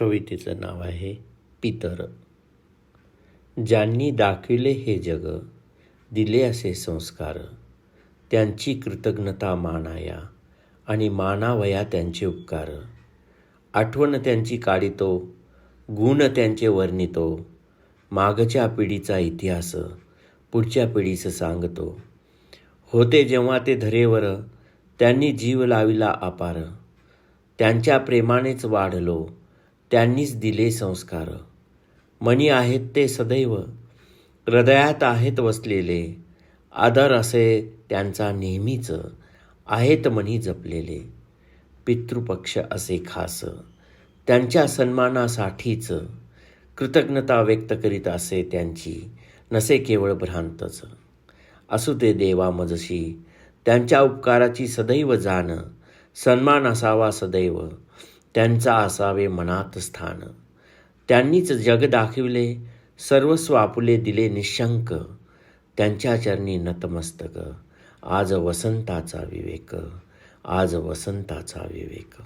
कवितेचं नाव आहे पितर. ज्यांनी दाखविले हे जग दिले असे संस्कार त्यांची कृतज्ञता मानाया आणि मानावया त्यांचे उपकार. आठवण त्यांची काढितो गुण त्यांचे वर्णितो मागच्या पिढीचा इतिहास पुढच्या पिढीचं सांगतो. होते जेव्हा ते धरेवर त्यांनी जीव लाविला अपार. त्यांच्या प्रेमानेच वाढलो त्यांनीच दिले संस्कार. मनी आहेत ते सदैव हृदयात आहेत वसलेले आदर असे त्यांचा नेहमीच आहेत मनी जपलेले. पितृपक्ष असे खास त्यांच्या सन्मानासाठीच कृतज्ञता व्यक्त करीत असे त्यांची नसे केवळ भ्रांतच. असू ते देवा मजशी त्यांच्या उपकाराची सदैव जाण सन्मान असावा सदैव. त्यांचा असावे मनात स्थान. त्यांनीच जग दाखविले सर्वस्व आपुले दिले निशंक. त्यांच्या चरणी नतमस्तक. आज वसंताचा विवेक. आज वसंताचा विवेक.